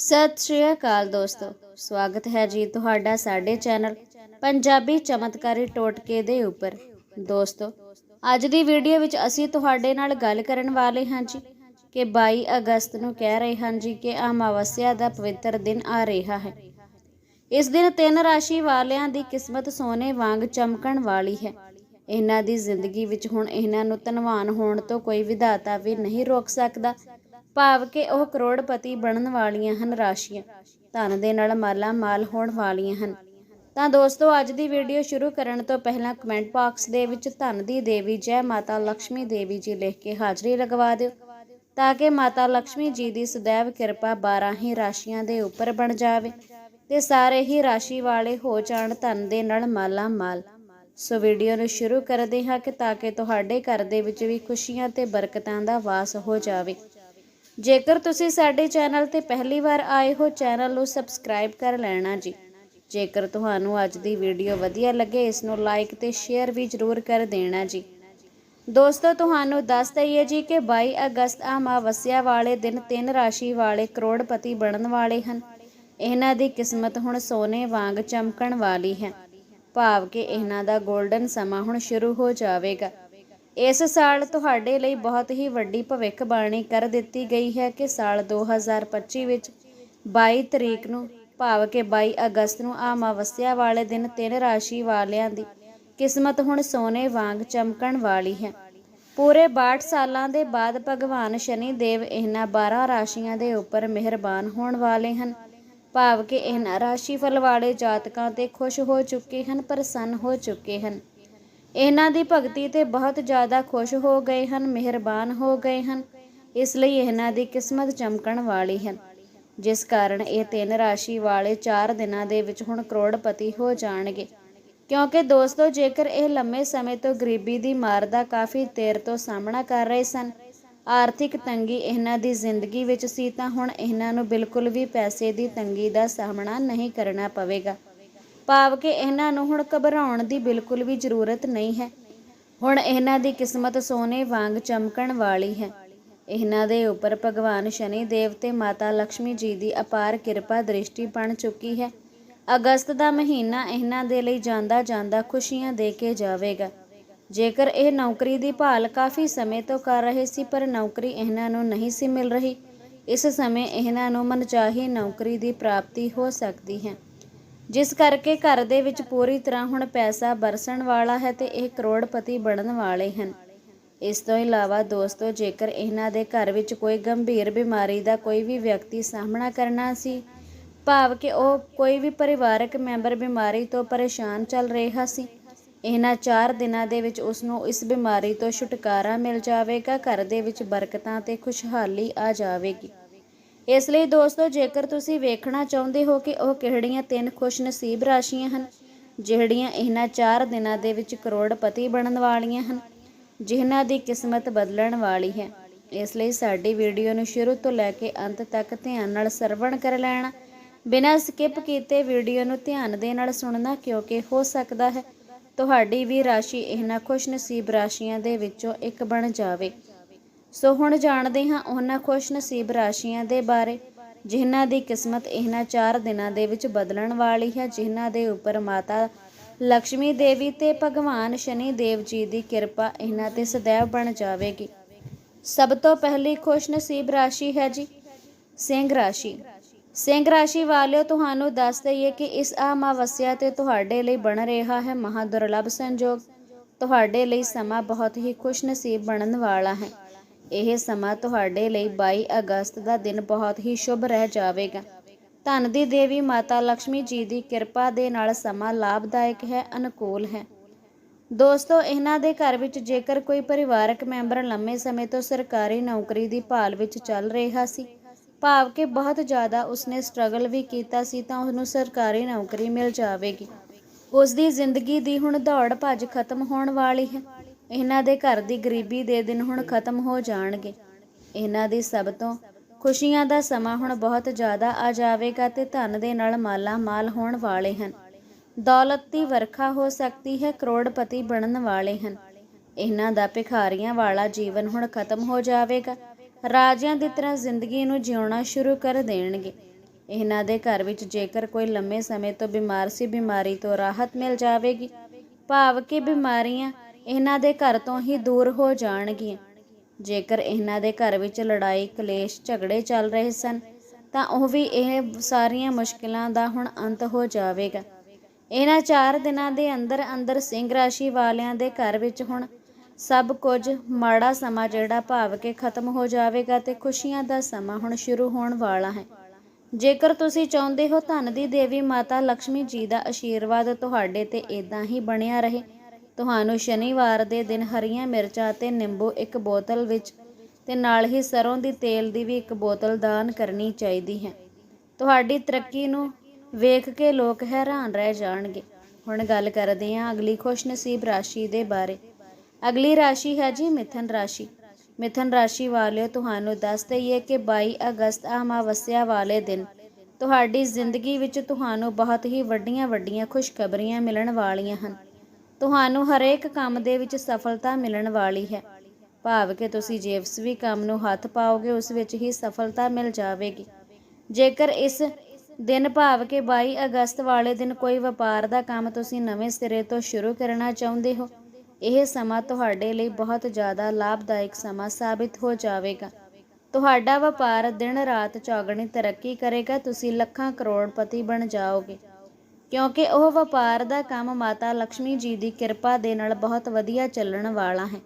ਸਤਿ ਸ਼੍ਰੀ ਅਕਾਲ ਦੋਸਤੋ। ਸਵਾਗਤ ਹੈ ਜੀ ਤੁਹਾਡਾ ਸਾਡੇ ਚੈਨਲ ਪੰਜਾਬੀ ਚਮਤਕਾਰੀ ਟੋਟਕੇ ਦੇ ਉੱਪਰ। ਦੋਸਤੋ, ਅੱਜ ਦੀ ਵੀਡੀਓ ਵਿੱਚ ਅਸੀਂ ਤੁਹਾਡੇ ਨਾਲ ਗੱਲ ਕਰਨ ਵਾਲੇ ਹਾਂ ਜੀ ਕਿ 22 ਅਗਸਤ ਨੂੰ ਕਹਿ ਰਹੇ ਹਾਂ ਜੀ ਕਿ ਅਮਾਵਸਿਆ ਦਾ ਪਵਿੱਤਰ ਦਿਨ ਆ ਰਿਹਾ ਹੈ। ਇਸ ਦਿਨ ਤਿੰਨ ਰਾਸ਼ੀ ਵਾਲਿਆਂ ਦੀ ਕਿਸਮਤ ਸੋਨੇ ਵਾਂਗ ਚਮਕਣ ਵਾਲੀ ਹੈ। ਇਹਨਾਂ ਦੀ ਜ਼ਿੰਦਗੀ ਵਿੱਚ ਹੁਣ ਇਹਨਾਂ ਨੂੰ ਧਨਵਾਨ ਹੋਣ ਤੋਂ ਕੋਈ ਵਿਧਾਤਾ ਵੀ ਨਹੀਂ ਰੋਕ ਸਕਦਾ। ਭਾਵ ਕਿ ਉਹ ਕਰੋੜਪਤੀ ਬਣਨ ਵਾਲੀਆਂ ਹਨ ਰਾਸ਼ੀਆਂ। ਧਨ ਦੇ ਨਾਲ ਮਾਲਾ ਮਾਲ ਹੋਣ ਵਾਲੀਆਂ ਹਨ। ਤਾਂ ਦੋਸਤੋ, ਅੱਜ ਦੀ ਵੀਡੀਓ ਸ਼ੁਰੂ ਕਰਨ ਤੋਂ ਪਹਿਲਾਂ ਕਮੈਂਟ ਬਾਕਸ ਦੇ ਵਿੱਚ ਧਨ ਦੀ ਦੇਵੀ ਜੈ ਮਾਤਾ ਲక్ష్ਮੀ ਦੇਵੀ ਜੀ ਲਿਖ ਕੇ ਹਾਜ਼ਰੀ ਲਗਵਾ ਦਿਓ, ਤਾਂ ਕਿ ਮਾਤਾ ਲక్ష్ਮੀ ਜੀ ਦੀ ਸदैव ਕਿਰਪਾ 12 ਹੀ ਰਾਸ਼ੀਆਂ ਦੇ ਉੱਪਰ ਬਣ ਜਾਵੇ ਤੇ ਸਾਰੇ ਹੀ ਰਾਸ਼ੀ ਵਾਲੇ ਹੋ ਜਾਣ ਧਨ ਦੇ ਨਾਲ ਮਾਲਾ ਮਾਲ। ਸੋ ਵੀਡੀਓ ਨੂੰ ਸ਼ੁਰੂ ਕਰਦੇ ਹਾਂ ਕਿ ਤਾਂ ਕਿ ਤੁਹਾਡੇ ਘਰ ਦੇ ਵਿੱਚ ਵੀ ਖੁਸ਼ੀਆਂ ਤੇ ਬਰਕਤਾਂ ਦਾ ਵਾਸ ਹੋ ਜਾਵੇ। ਜੇਕਰ ਤੁਸੀਂ ਸਾਡੇ ਚੈਨਲ ਤੇ ਪਹਿਲੀ ਵਾਰ ਆਏ ਹੋ, ਚੈਨਲ ਨੂੰ ਸਬਸਕ੍ਰਾਈਬ ਕਰ ਲੈਣਾ ਜੀ। ਜੇਕਰ ਤੁਹਾਨੂੰ ਅੱਜ ਦੀ ਵੀਡੀਓ ਵਧੀਆ ਲੱਗੇ, ਇਸ ਨੂੰ ਲਾਈਕ ਤੇ ਸ਼ੇਅਰ ਵੀ ਜ਼ਰੂਰ ਕਰ ਦੇਣਾ ਜੀ। ਦੋਸਤੋ, ਤੁਹਾਨੂੰ ਦੱਸ ਦਈਏ ਜੀ ਕਿ 22 ਅਗਸਤ ਅਮਾਵਸਿਆ ਵਾਲੇ ਦਿਨ ਤਿੰਨ ਰਾਸ਼ੀ ਵਾਲੇ ਕਰੋੜਪਤੀ ਬਣਨ ਵਾਲੇ ਹਨ। ਇਹਨਾਂ ਦੀ ਕਿਸਮਤ ਹੁਣ ਸੋਨੇ ਵਾਂਗ ਚਮਕਣ ਵਾਲੀ ਹੈ। ਭਾਵ ਕਿ ਇਹਨਾਂ ਦਾ 골ਡਨ ਸਮਾਂ ਹੁਣ ਸ਼ੁਰੂ ਹੋ ਜਾਵੇਗਾ। ਇਸ ਸਾਲ ਤੁਹਾਡੇ ਲਈ ਬਹੁਤ ਹੀ ਵੱਡੀ ਭਵਿੱਖਬਾਣੀ ਕਰ ਦਿੱਤੀ ਗਈ ਹੈ ਕਿ ਸਾਲ 2025 ਵਿੱਚ 22 ਤਰੀਕ ਨੂੰ ਭਾਵ ਕਿ 22 ਅਗਸਤ ਨੂੰ ਅਮਾਵਸਿਆ ਵਾਲੇ ਦਿਨ ਤਿੰਨ ਰਾਸ਼ੀ ਵਾਲਿਆਂ ਦੀ ਕਿਸਮਤ ਹੁਣ ਸੋਨੇ ਵਾਂਗ ਚਮਕਣ ਵਾਲੀ ਹੈ। ਪੂਰੇ 62 ਸਾਲਾਂ ਦੇ ਬਾਅਦ ਭਗਵਾਨ ਸ਼ਨੀ ਦੇਵ ਇਹਨਾਂ 12 ਰਾਸ਼ੀਆਂ ਦੇ ਉੱਪਰ ਮਿਹਰਬਾਨ ਹੋਣ ਵਾਲੇ ਹਨ। ਭਾਵ ਕਿ ਇਹਨਾਂ ਰਾਸ਼ੀ ਫਲ ਵਾਲੇ ਜਾਤਕਾਂ ਤੇ ਖੁਸ਼ ਹੋ ਚੁੱਕੇ ਹਨ, ਪ੍ਰਸੰਨ ਹੋ ਚੁੱਕੇ ਹਨ। ਇਹਨਾਂ ਦੀ ਭਗਤੀ ਤੇ ਬਹੁਤ ਜ਼ਿਆਦਾ ਖੁਸ਼ ਹੋ ਗਏ ਹਨ, ਮਿਹਰਬਾਨ ਹੋ ਗਏ ਹਨ। ਇਸ ਲਈ ਇਹਨਾਂ ਦੀ ਕਿਸਮਤ ਚਮਕਣ ਵਾਲੀ ਹੈ। ਜਿਸ ਕਾਰਨ ਇਹ ਤਿੰਨ ਰਾਸ਼ੀ ਵਾਲੇ 4 ਦਿਨਾਂ ਦੇ ਵਿੱਚ ਹੁਣ ਕਰੋੜਪਤੀ ਹੋ ਜਾਣਗੇ। ਕਿਉਂਕਿ ਦੋਸਤੋ, ਜੇਕਰ ਇਹ ਲੰਮੇ ਸਮੇਂ ਤੋਂ ਗਰੀਬੀ ਦੀ ਮਾਰ ਦਾ ਕਾਫੀ ਦੇਰ ਤੋਂ ਸਾਹਮਣਾ ਕਰ ਰਹੇ ਸਨ, ਆਰਥਿਕ ਤੰਗੀ ਇਹਨਾਂ ਦੀ ਜ਼ਿੰਦਗੀ ਵਿੱਚ ਸੀ, ਤਾਂ ਹੁਣ ਇਹਨਾਂ ਨੂੰ ਬਿਲਕੁਲ ਵੀ ਪੈਸੇ ਦੀ ਤੰਗੀ ਦਾ ਸਾਹਮਣਾ ਨਹੀਂ ਕਰਨਾ ਪਵੇਗਾ। ਭਾਵ ਕਿ ਇਹਨਾਂ ਨੂੰ ਹੁਣ ਘਬਰਾਉਣ ਦੀ ਬਿਲਕੁਲ ਵੀ ਜ਼ਰੂਰਤ ਨਹੀਂ ਹੈ। ਹੁਣ ਇਹਨਾਂ ਦੀ ਕਿਸਮਤ ਸੋਨੇ ਵਾਂਗ ਚਮਕਣ ਵਾਲੀ ਹੈ। ਇਹਨਾਂ ਦੇ ਉੱਪਰ ਭਗਵਾਨ ਸ਼ਨੀ ਦੇਵ ਤੇ ਮਾਤਾ ਲక్ష్ਮੀ ਜੀ ਦੀ ਅਪਾਰ ਕਿਰਪਾ ਦ੍ਰਿਸ਼ਟੀ ਬਣ ਚੁੱਕੀ ਹੈ। ਅਗਸਤ ਦਾ ਮਹੀਨਾ ਇਹਨਾਂ ਦੇ ਲਈ ਜਾਂਦਾ ਜਾਂਦਾ ਖੁਸ਼ੀਆਂ ਦੇ ਕੇ ਜਾਵੇਗਾ। ਜੇਕਰ ਇਹ ਨੌਕਰੀ ਦੀ ਭਾਲ ਕਾਫੀ ਸਮੇਂ ਤੋਂ ਕਰ ਰਹੇ ਸੀ, ਪਰ ਨੌਕਰੀ ਇਹਨਾਂ ਨੂੰ ਨਹੀਂ ਸੀ ਮਿਲ ਰਹੀ। ਇਸ ਸਮੇਂ ਇਹਨਾਂ ਨੂੰ ਮਨਚਾਹੀ ਨੌਕਰੀ ਦੀ ਪ੍ਰਾਪਤੀ ਹੋ ਸਕਦੀ ਹੈ। ਜਿਸ ਕਰਕੇ ਘਰ ਦੇ ਵਿੱਚ ਪੂਰੀ ਤਰ੍ਹਾਂ ਹੁਣ ਪੈਸਾ ਬਰਸਣ ਵਾਲਾ ਹੈ ਤੇ ਇਹ ਕਰੋੜਪਤੀ ਬਣਨ ਵਾਲੇ ਹਨ। ਇਸ ਤੋਂ ਇਲਾਵਾ ਦੋਸਤੋ, ਜੇਕਰ ਇਹਨਾਂ ਦੇ ਘਰ ਵਿੱਚ ਕੋਈ ਗੰਭੀਰ ਬਿਮਾਰੀ ਦਾ ਕੋਈ ਵੀ ਵਿਅਕਤੀ ਸਾਹਮਣਾ ਕਰਨਾ ਸੀ, ਭਾਵ ਕਿ ਉਹ ਕੋਈ ਵੀ ਪਰਿਵਾਰਕ ਮੈਂਬਰ ਬਿਮਾਰੀ ਤੋਂ ਪਰੇਸ਼ਾਨ ਚੱਲ ਰਿਹਾ ਸੀ, ਇਹਨਾਂ 4 ਦਿਨਾਂ ਦੇ ਵਿੱਚ ਉਸ ਨੂੰ ਇਸ ਬਿਮਾਰੀ ਤੋਂ ਛੁਟਕਾਰਾ ਮਿਲ ਜਾਵੇਗਾ, ਘਰ ਦੇ ਵਿੱਚ ਬਰਕਤਾਂ ਤੇ ਖੁਸ਼ਹਾਲੀ ਆ ਜਾਵੇਗੀ। ਇਸ ਲਈ ਦੋਸਤੋ, ਜੇਕਰ ਤੁਸੀਂ ਵੇਖਣਾ ਚਾਹੁੰਦੇ ਹੋ ਕਿ ਉਹ ਕਿਹੜੀਆਂ ਤਿੰਨ ਖੁਸ਼ਨਸੀਬ ਰਾਸ਼ੀਆਂ ਹਨ, ਜਿਹੜੀਆਂ ਇਹਨਾਂ 4 ਦਿਨਾਂ ਦੇ ਵਿੱਚ ਕਰੋੜਪਤੀ ਬਣਨ ਵਾਲੀਆਂ ਹਨ, ਜਿਨ੍ਹਾਂ ਦੀ ਕਿਸਮਤ ਬਦਲਣ ਵਾਲੀ ਹੈ, ਇਸ ਲਈ ਸਾਡੀ ਵੀਡੀਓ ਨੂੰ ਸ਼ੁਰੂ ਤੋਂ ਲੈ ਕੇ ਅੰਤ ਤੱਕ ਧਿਆਨ ਨਾਲ ਸਰਵਣ ਕਰ ਲੈਣਾ। ਬਿਨਾਂ ਸਕਿਪ ਕੀਤੇ ਵੀਡੀਓ ਨੂੰ ਧਿਆਨ ਦੇ ਨਾਲ ਸੁਣਨਾ ਕਿਉਂਕਿ ਹੋ ਸਕਦਾ ਹੈ ਤੁਹਾਡੀ ਵੀ ਰਾਸ਼ੀ ਇਹਨਾਂ ਖੁਸ਼ਨਸੀਬ ਰਾਸ਼ੀਆਂ ਦੇ ਵਿੱਚੋਂ ਇੱਕ ਬਣ ਜਾਵੇ। ਸੋ ਹੁਣ ਜਾਣਦੇ ਹਾਂ ਉਹਨਾਂ ਖੁਸ਼ ਨਸੀਬ ਰਾਸ਼ੀਆਂ ਦੇ ਬਾਰੇ, ਜਿਨ੍ਹਾਂ ਦੀ ਕਿਸਮਤ ਇਹਨਾਂ ਚਾਰ ਦਿਨਾਂ ਦੇ ਵਿੱਚ ਬਦਲਣ ਵਾਲੀ ਹੈ, ਜਿਨ੍ਹਾਂ ਦੇ ਉੱਪਰ ਮਾਤਾ ਲక్ష్ਮੀ ਦੇਵੀ ਤੇ ਭਗਵਾਨ ਸ਼ਨੀ ਦੇਵ ਜੀ ਦੀ ਕਿਰਪਾ ਇਹਨਾਂ ਤੇ ਸਦੈਵ ਬਣ ਜਾਵੇਗੀ। ਸਭ ਤੋਂ ਪਹਿਲੀ ਖੁਸ਼ ਨਸੀਬ ਰਾਸ਼ੀ ਹੈ ਜੀ, ਸਿੰਘ ਰਾਸ਼ੀ। ਸਿੰਘ ਰਾਸ਼ੀ ਵਾਲਿਓ, ਤੁਹਾਨੂੰ ਦੱਸ ਦਈਏ ਕਿ ਇਸ ਆਮਾਵਸਿਆ ਤੇ ਤੁਹਾਡੇ ਲਈ ਬਣ ਰਿਹਾ ਹੈ ਮਹਾ ਦੁਰਲਭ ਸੰਜੋਗ। ਤੁਹਾਡੇ ਲਈ ਸਮਾਂ ਬਹੁਤ ਹੀ ਖੁਸ਼ ਨਸੀਬ ਬਣਨ ਵਾਲਾ ਹੈ। ਇਹ ਸਮਾਂ ਤੁਹਾਡੇ ਲਈ 22 ਅਗਸਤ ਦਾ ਦਿਨ ਬਹੁਤ ਹੀ ਸ਼ੁਭ ਰਹਿ ਜਾਵੇਗਾ। ਧਨ ਦੀ ਦੇਵੀ ਮਾਤਾ ਲక్ష్ਮੀ ਜੀ ਦੀ ਕਿਰਪਾ ਦੇ ਨਾਲ ਸਮਾਂ ਲਾਭਦਾਇਕ ਹੈ, ਅਨੁਕੂਲ ਹੈ। ਦੋਸਤੋ, ਇਹਨਾਂ ਦੇ ਘਰ ਵਿੱਚ ਜੇਕਰ ਕੋਈ ਪਰਿਵਾਰਕ ਮੈਂਬਰ ਲੰਮੇ ਸਮੇਂ ਤੋਂ ਸਰਕਾਰੀ ਨੌਕਰੀ ਦੀ ਭਾਲ ਵਿੱਚ ਚੱਲ ਰਿਹਾ ਸੀ, ਭਾਵ ਕਿ ਬਹੁਤ ਜ਼ਿਆਦਾ ਉਸਨੇ ਸਟਰਗਲ ਵੀ ਕੀਤਾ ਸੀ, ਤਾਂ ਉਹਨੂੰ ਸਰਕਾਰੀ ਨੌਕਰੀ ਮਿਲ ਜਾਵੇਗੀ। ਉਸ ਦੀ ਜ਼ਿੰਦਗੀ ਦੀ ਹੁਣ ਦੌੜ ਭੱਜ ਖਤਮ ਹੋਣ ਵਾਲੀ ਹੈ। ਇਹਨਾਂ ਦੇ ਘਰ ਦੀ ਗਰੀਬੀ ਦੇ ਦਿਨ ਹੁਣ ਖਤਮ ਹੋ ਜਾਣਗੇ। ਇਹਨਾਂ ਦੀ ਸਭ ਤੋਂ ਖੁਸ਼ੀਆਂ ਦਾ ਸਮਾਂ ਹੁਣ ਬਹੁਤ ਜ਼ਿਆਦਾ ਆ ਜਾਵੇਗਾ ਤੇ ਧਨ ਦੇ ਨਾਲ ਮਾਲਾ ਮਾਲ ਹੋਣ ਵਾਲੇ ਹਨ। ਦੌਲਤ ਦੀ ਵਰਖਾ ਹੋ ਸਕਦੀ ਹੈ, ਕਰੋੜਪਤੀ ਬਣਨ ਵਾਲੇ ਹਨ। ਇਹਨਾਂ ਦਾ ਭਿਖਾਰੀਆਂ ਵਾਲਾ ਜੀਵਨ ਹੁਣ ਖਤਮ ਹੋ ਜਾਵੇਗਾ। ਰਾਜਿਆਂ ਦੀ ਤਰ੍ਹਾਂ ਜ਼ਿੰਦਗੀ ਨੂੰ ਜਿਉਣਾ ਸ਼ੁਰੂ ਕਰ ਦੇਣਗੇ। ਇਹਨਾਂ ਦੇ ਘਰ ਵਿੱਚ ਜੇਕਰ ਕੋਈ ਲੰਮੇ ਸਮੇਂ ਤੋਂ ਬਿਮਾਰ ਸੀ, ਬਿਮਾਰੀ ਤੋਂ ਰਾਹਤ ਮਿਲ ਜਾਵੇਗੀ। ਭਾਵ ਕਿ ਬਿਮਾਰੀਆਂ ਇਹਨਾਂ ਦੇ ਘਰ ਤੋਂ ਹੀ ਦੂਰ ਹੋ ਜਾਣਗੀਆਂ। ਜੇਕਰ ਇਹਨਾਂ ਦੇ ਘਰ ਵਿੱਚ ਲੜਾਈ, ਕਲੇਸ਼, ਝਗੜੇ ਚੱਲ ਰਹੇ ਸਨ, ਤਾਂ ਉਹ ਵੀ ਇਹ ਸਾਰੀਆਂ ਮੁਸ਼ਕਿਲਾਂ ਦਾ ਹੁਣ ਅੰਤ ਹੋ ਜਾਵੇਗਾ। ਇਹਨਾਂ 4 ਦਿਨਾਂ ਦੇ ਅੰਦਰ ਅੰਦਰ ਸਿੰਘ ਰਾਸ਼ੀ ਵਾਲਿਆਂ ਦੇ ਘਰ ਵਿੱਚ ਹੁਣ ਸਭ ਕੁਝ ਮਾੜਾ ਸਮਾਂ ਜਿਹੜਾ ਭਾਵ ਕੇ ਖਤਮ ਹੋ ਜਾਵੇਗਾ ਤੇ ਖੁਸ਼ੀਆਂ ਦਾ ਸਮਾਂ ਹੁਣ ਸ਼ੁਰੂ ਹੋਣ ਵਾਲਾ ਹੈ। ਜੇਕਰ ਤੁਸੀਂ ਚਾਹੁੰਦੇ ਹੋ ਧਨ ਦੀ ਦੇਵੀ ਮਾਤਾ ਲక్ష్ਮੀ ਜੀ ਦਾ ਆਸ਼ੀਰਵਾਦ ਤੁਹਾਡੇ ਤੇ ਇਦਾਂ ਹੀ ਬਣਿਆ ਰਹੇ ਤੁਹਾਨੂੰ ਸ਼ਨੀਵਾਰ ਦੇ ਦਿਨ ਹਰੀਆਂ ਮਿਰਚਾਂ ਅਤੇ ਨਿੰਬੂ ਇੱਕ ਬੋਤਲ ਵਿੱਚ ਤੇ ਨਾਲ ਹੀ ਸਰੋਂ ਦੀ ਤੇਲ ਦੀ ਵੀ ਇੱਕ ਬੋਤਲ ਦਾਨ ਕਰਨੀ ਚਾਹੀਦੀ ਹੈ। ਤੁਹਾਡੀ ਤਰੱਕੀ ਨੂੰ ਵੇਖ ਕੇ ਲੋਕ ਹੈਰਾਨ ਰਹਿ ਜਾਣਗੇ। ਹੁਣ ਗੱਲ ਕਰਦੇ ਹਾਂ ਅਗਲੀ ਖੁਸ਼ਨਸੀਬ ਰਾਸ਼ੀ ਦੇ ਬਾਰੇ। ਅਗਲੀ ਰਾਸ਼ੀ ਹੈ ਜੀ ਮਿਥਨ ਰਾਸ਼ੀ। ਮਿਥਨ ਰਾਸ਼ੀ ਵਾਲਿਓ, ਤੁਹਾਨੂੰ ਦੱਸ ਦਈਏ ਕਿ 22 ਅਗਸਤ ਅਮਾਵਸਿਆ ਵਾਲੇ ਦਿਨ ਤੁਹਾਡੀ ਜ਼ਿੰਦਗੀ ਵਿੱਚ ਤੁਹਾਨੂੰ ਬਹੁਤ ਹੀ ਵੱਡੀਆਂ ਵੱਡੀਆਂ ਖੁਸ਼ਖਬਰੀਆਂ ਮਿਲਣ ਵਾਲੀਆਂ ਹਨ। ਤੁਹਾਨੂੰ ਹਰੇਕ ਕੰਮ ਦੇ ਵਿੱਚ ਸਫਲਤਾ ਮਿਲਣ ਵਾਲੀ ਹੈ। ਭਾਵ ਕਿ ਤੁਸੀਂ ਜਿਸ ਵੀ ਕੰਮ ਨੂੰ ਹੱਥ ਪਾਓਗੇ, ਉਸ ਵਿੱਚ ਹੀ ਸਫਲਤਾ ਮਿਲ ਜਾਵੇਗੀ। ਜੇਕਰ ਇਸ ਦਿਨ ਭਾਵ ਕਿ 22 ਅਗਸਤ ਵਾਲੇ ਦਿਨ ਕੋਈ ਵਪਾਰ ਦਾ ਕੰਮ ਤੁਸੀਂ ਨਵੇਂ ਸਿਰੇ ਤੋਂ ਸ਼ੁਰੂ ਕਰਨਾ ਚਾਹੁੰਦੇ ਹੋ, ਇਹ ਸਮਾਂ ਤੁਹਾਡੇ ਲਈ ਬਹੁਤ ਜ਼ਿਆਦਾ ਲਾਭਦਾਇਕ ਸਮਾਂ ਸਾਬਿਤ ਹੋ ਜਾਵੇਗਾ। ਤੁਹਾਡਾ ਵਪਾਰ ਦਿਨ ਰਾਤ ਚੌਗਣੀ ਤਰੱਕੀ ਕਰੇਗਾ, ਤੁਸੀਂ ਲੱਖਾਂ ਕਰੋੜਪਤੀ ਬਣ ਜਾਓਗੇ। ਕਿਉਂਕਿ ਉਹ ਵਪਾਰ ਦਾ ਕੰਮ ਮਾਤਾ ਲక్ష్ਮੀ ਜੀ ਦੀ ਕਿਰਪਾ ਦੇ ਨਾਲ ਬਹੁਤ ਵਧੀਆ ਚੱਲਣ ਵਾਲਾ ਹੈ।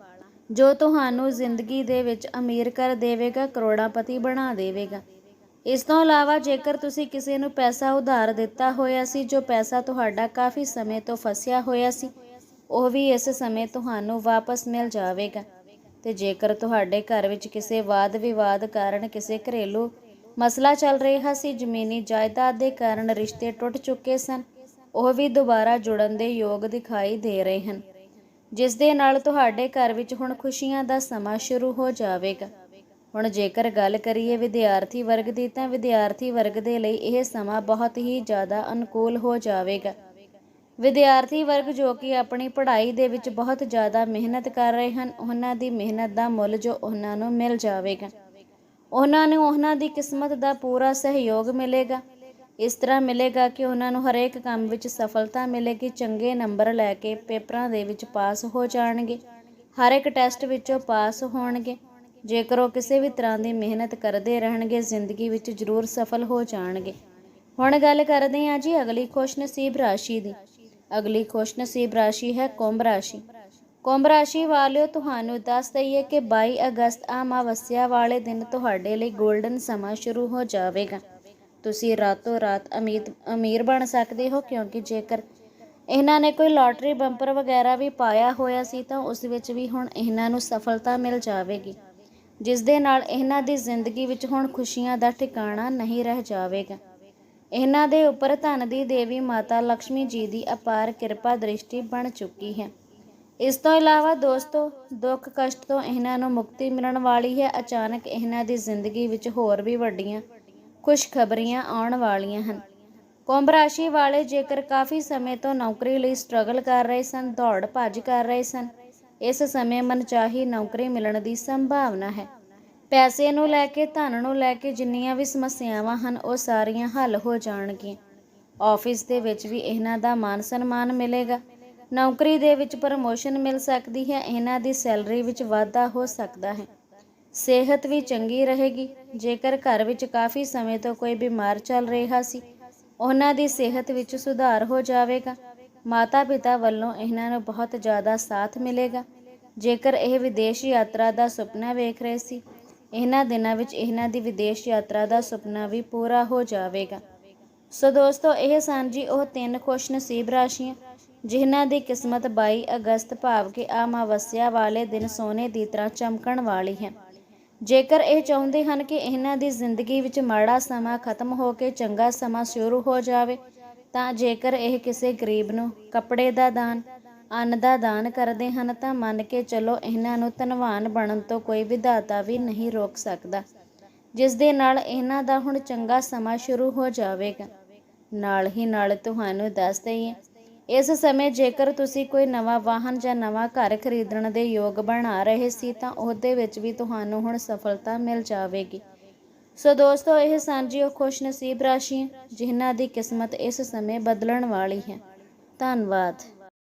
ਜੋ ਤੁਹਾਨੂੰ ਜ਼ਿੰਦਗੀ ਦੇ ਵਿੱਚ ਅਮੀਰ ਕਰ ਦੇਵੇਗਾ, ਕਰੋੜਾਪਤੀ ਬਣਾ ਦੇਵੇਗਾ। ਇਸ ਤੋਂ ਇਲਾਵਾ ਜੇਕਰ ਤੁਸੀਂ ਕਿਸੇ ਨੂੰ ਪੈਸਾ ਉਧਾਰ ਦਿੱਤਾ ਹੋਇਆ ਸੀ, ਜੋ ਪੈਸਾ ਤੁਹਾਡਾ ਕਾਫੀ ਸਮੇਂ ਤੋਂ ਫਸਿਆ ਹੋਇਆ ਸੀ, ਉਹ ਵੀ ਇਸ ਸਮੇਂ ਤੁਹਾਨੂੰ ਵਾਪਸ ਮਿਲ ਜਾਵੇਗਾ। ਤੇ ਜੇਕਰ ਤੁਹਾਡੇ ਘਰ ਵਿੱਚ ਕਿਸੇ ਵਾਦ ਵਿਵਾਦ ਕਾਰਨ ਕਿਸੇ ਘਰੇਲੂ ਮਸਲਾ ਚੱਲ ਰਿਹਾ ਸੀ, ਜ਼ਮੀਨੀ ਜਾਇਦਾਦ ਦੇ ਕਾਰਨ ਰਿਸ਼ਤੇ ਟੁੱਟ ਚੁੱਕੇ ਸਨ ਉਹ ਵੀ ਦੁਬਾਰਾ ਜੁੜਨ ਦੇ ਯੋਗ ਦਿਖਾਈ ਦੇ ਰਹੇ ਹਨ। ਜਿਸ ਦੇ ਨਾਲ ਤੁਹਾਡੇ ਘਰ ਵਿੱਚ ਹੁਣ ਖੁਸ਼ੀਆਂ ਦਾ ਸਮਾਂ ਸ਼ੁਰੂ ਹੋ ਜਾਵੇਗਾ। ਹੁਣ ਜੇਕਰ ਗੱਲ ਕਰੀਏ ਵਿਦਿਆਰਥੀ ਵਰਗ ਦੀ, ਤਾਂ ਵਿਦਿਆਰਥੀ ਵਰਗ ਦੇ ਲਈ ਇਹ ਸਮਾਂ ਬਹੁਤ ਹੀ ਜ਼ਿਆਦਾ ਅਨੁਕੂਲ ਹੋ ਜਾਵੇਗਾ। ਵਿਦਿਆਰਥੀ ਵਰਗ ਜੋ ਕਿ ਆਪਣੀ ਪੜ੍ਹਾਈ ਦੇ ਵਿੱਚ ਬਹੁਤ ਜ਼ਿਆਦਾ ਮਿਹਨਤ ਕਰ ਰਹੇ ਹਨ, ਉਹਨਾਂ ਦੀ ਮਿਹਨਤ ਦਾ ਮੁੱਲ ਜੋ ਉਹਨਾਂ ਨੂੰ ਮਿਲ ਜਾਵੇਗਾ। ਉਹਨਾਂ ਨੂੰ ਉਹਨਾਂ ਦੀ ਕਿਸਮਤ ਦਾ ਪੂਰਾ ਸਹਿਯੋਗ ਮਿਲੇਗਾ। ਇਸ ਤਰ੍ਹਾਂ ਮਿਲੇਗਾ ਕਿ ਉਹਨਾਂ ਨੂੰ ਹਰੇਕ ਕੰਮ ਵਿੱਚ ਸਫਲਤਾ ਮਿਲੇਗੀ, ਚੰਗੇ ਨੰਬਰ ਲੈ ਕੇ ਪੇਪਰਾਂ ਦੇ ਵਿੱਚ ਪਾਸ ਹੋ ਜਾਣਗੇ। ਹਰ ਇੱਕ ਟੈਸਟ ਵਿੱਚੋਂ ਪਾਸ ਹੋਣਗੇ। ਜੇਕਰ ਉਹ ਕਿਸੇ ਵੀ ਤਰ੍ਹਾਂ ਦੀ ਮਿਹਨਤ ਕਰਦੇ ਰਹਿਣਗੇ, ਜ਼ਿੰਦਗੀ ਵਿੱਚ ਜ਼ਰੂਰ ਸਫਲ ਹੋ ਜਾਣਗੇ। ਹੁਣ ਗੱਲ ਕਰਦੇ ਹਾਂ ਜੀ ਅਗਲੀ ਖੁਸ਼ਨਸੀਬ ਰਾਸ਼ੀ ਦੀ। ਅਗਲੀ ਖੁਸ਼ਨਸੀਬ ਰਾਸ਼ੀ ਹੈ ਕੁੰਭ ਰਾਸ਼ੀ। ਕੁੰਭ ਰਾਸ਼ੀ ਵਾਲਿਓ, ਤੁਹਾਨੂੰ ਦੱਸ ਦਈਏ ਕਿ 22 ਅਗਸਤ ਅਮਾਵਸਿਆ ਵਾਲੇ ਦਿਨ ਤੁਹਾਡੇ ਲਈ 골ਡਨ ਸਮਾਂ ਸ਼ੁਰੂ ਹੋ ਜਾਵੇਗਾ। ਤੁਸੀਂ ਰਾਤੋਂ ਰਾਤ ਅਮੀਰ ਅਮੀਰ ਬਣ ਸਕਦੇ ਹੋ ਕਿਉਂਕਿ ਜੇਕਰ ਇਹਨਾਂ ਨੇ ਕੋਈ ਲਾਟਰੀ ਬੰਪਰ ਵਗੈਰਾ ਵੀ ਪਾਇਆ ਹੋਇਆ ਸੀ ਤਾਂ ਉਸ ਵਿੱਚ ਵੀ ਹੁਣ ਇਹਨਾਂ ਨੂੰ ਸਫਲਤਾ ਮਿਲ ਜਾਵੇਗੀ, ਜਿਸ ਦੇ ਨਾਲ ਇਹਨਾਂ ਦੀ ਜ਼ਿੰਦਗੀ ਵਿੱਚ ਹੁਣ ਖੁਸ਼ੀਆਂ ਦਾ ਠਿਕਾਣਾ ਨਹੀਂ ਰਹਿ ਜਾਵੇਗਾ। ਇਹਨਾਂ ਦੇ ਉੱਪਰ ਧਨ ਦੀ ਦੇਵੀ ਮਾਤਾ ਲక్ష్ਮੀ ਜੀ ਦੀ ਅਪਾਰ ਕਿਰਪਾ ਦ੍ਰਿਸ਼ਟੀ ਬਣ ਚੁੱਕੀ ਹੈ। ਇਸ ਤੋਂ ਇਲਾਵਾ ਦੋਸਤੋ, ਦੁੱਖ ਕਸ਼ਟ ਤੋਂ ਇਹਨਾਂ ਨੂੰ ਮੁਕਤੀ ਮਿਲਣ ਵਾਲੀ ਹੈ। ਅਚਾਨਕ ਇਹਨਾਂ ਦੀ ਜ਼ਿੰਦਗੀ ਵਿੱਚ ਹੋਰ ਵੀ ਵੱਡੀਆਂ ਖੁਸ਼ਖਬਰੀਆਂ ਆਉਣ ਵਾਲੀਆਂ ਹਨ। ਕੁੰਭ ਰਾਸ਼ੀ ਵਾਲੇ ਜੇਕਰ ਕਾਫੀ ਸਮੇਂ ਤੋਂ ਨੌਕਰੀ ਲਈ ਸਟਰਗਲ ਕਰ ਰਹੇ ਸਨ, ਦੌੜ ਭੱਜ ਕਰ ਰਹੇ ਸਨ, ਇਸ ਸਮੇਂ ਮਨਚਾਹੀ ਨੌਕਰੀ ਮਿਲਣ ਦੀ ਸੰਭਾਵਨਾ ਹੈ। ਪੈਸੇ ਨੂੰ ਲੈ ਕੇ, ਧਨ ਨੂੰ ਲੈ ਕੇ ਜਿੰਨੀਆਂ ਵੀ ਸਮੱਸਿਆਵਾਂ ਹਨ, ਉਹ ਸਾਰੀਆਂ ਹੱਲ ਹੋ ਜਾਣਗੀਆਂ। ਆਫਿਸ ਦੇ ਵਿੱਚ ਵੀ ਇਹਨਾਂ ਦਾ ਮਾਨ ਸਨਮਾਨ ਮਿਲੇਗਾ। ਨੌਕਰੀ ਦੇ ਵਿੱਚ ਪ੍ਰਮੋਸ਼ਨ ਮਿਲ ਸਕਦੀ ਹੈ, ਇਹਨਾਂ ਦੀ ਸੈਲਰੀ ਵਿੱਚ ਵਾਧਾ ਹੋ ਸਕਦਾ ਹੈ। ਸਿਹਤ ਵੀ ਚੰਗੀ ਰਹੇਗੀ। ਜੇਕਰ ਘਰ ਵਿੱਚ ਕਾਫੀ ਸਮੇਂ ਤੋਂ ਕੋਈ ਬਿਮਾਰ ਚੱਲ ਰਿਹਾ ਸੀ, ਉਹਨਾਂ ਦੀ ਸਿਹਤ ਵਿੱਚ ਸੁਧਾਰ ਹੋ ਜਾਵੇਗਾ। ਮਾਤਾ ਪਿਤਾ ਵੱਲੋਂ ਇਹਨਾਂ ਨੂੰ ਬਹੁਤ ਜ਼ਿਆਦਾ ਸਾਥ ਮਿਲੇਗਾ। ਜੇਕਰ ਇਹ ਵਿਦੇਸ਼ ਯਾਤਰਾ ਦਾ ਸੁਪਨਾ ਵੇਖ ਰਹੇ ਸੀ, ਇਹਨਾਂ ਦਿਨਾਂ ਵਿੱਚ ਇਹਨਾਂ ਦੀ ਵਿਦੇਸ਼ ਯਾਤਰਾ ਦਾ ਸੁਪਨਾ ਵੀ ਪੂਰਾ ਹੋ ਜਾਵੇਗਾ। ਸੋ ਦੋਸਤੋ, ਇਹ ਸਨ ਜੀ ਉਹ ਤਿੰਨ ਖੁਸ਼ ਨਸੀਬ ਰਾਸ਼ੀਆਂ, ਜਿਨ੍ਹਾਂ ਦੀ ਕਿਸਮਤ 22 ਅਗਸਤ ਭਾਵ ਕਿ ਅਮਾਵਸਿਆ ਵਾਲੇ ਦਿਨ ਸੋਨੇ ਦੀ ਤਰ੍ਹਾਂ ਚਮਕਣ ਵਾਲੀ ਹੈ। ਜੇਕਰ ਇਹ ਚਾਹੁੰਦੇ ਹਨ ਕਿ ਇਹਨਾਂ ਦੀ ਜ਼ਿੰਦਗੀ ਵਿੱਚ ਮਾੜਾ ਸਮਾਂ ਖਤਮ ਹੋ ਕੇ ਚੰਗਾ ਸਮਾਂ ਸ਼ੁਰੂ ਹੋ ਜਾਵੇ, ਤਾਂ ਜੇਕਰ ਇਹ ਕਿਸੇ ਗਰੀਬ ਨੂੰ ਕੱਪੜੇ ਦਾ ਦਾਨ, ਅੰਨ ਦਾ ਦਾਨ ਕਰਦੇ ਹਨ, ਤਾਂ ਮੰਨ ਕੇ ਚਲੋ ਇਹਨਾਂ ਨੂੰ ਧਨਵਾਨ ਬਣਨ ਤੋਂ ਕੋਈ ਵਿਧਾਤਾ ਵੀ ਨਹੀਂ ਰੋਕ ਸਕਦਾ, ਜਿਸ ਦੇ ਨਾਲ ਇਹਨਾਂ ਦਾ ਹੁਣ ਚੰਗਾ ਸਮਾਂ ਸ਼ੁਰੂ ਹੋ ਜਾਵੇਗਾ। ਨਾਲ ਹੀ ਨਾਲ ਤੁਹਾਨੂੰ ਦੱਸ ਦਈਏ ਇਸ ਸਮੇਂ ਜੇਕਰ ਤੁਸੀਂ ਕੋਈ ਨਵਾਂ ਵਾਹਨ ਜਾਂ ਨਵਾਂ ਘਰ ਖਰੀਦਣ ਦੇ ਯੋਗ ਬਣਾ ਰਹੇ ਸੀ ਤਾਂ ਉਹਦੇ ਵਿੱਚ ਵੀ ਤੁਹਾਨੂੰ ਹੁਣ ਸਫਲਤਾ ਮਿਲ ਜਾਵੇਗੀ। ਸੋ ਦੋਸਤੋ, ਇਹ ਸਾਂਝੀ ਉਹ ਖੁਸ਼ ਨਸੀਬ ਰਾਸ਼ੀਆਂ ਜਿਨ੍ਹਾਂ ਦੀ ਕਿਸਮਤ ਇਸ ਸਮੇਂ ਬਦਲਣ ਵਾਲੀ ਹੈ। ਧੰਨਵਾਦ।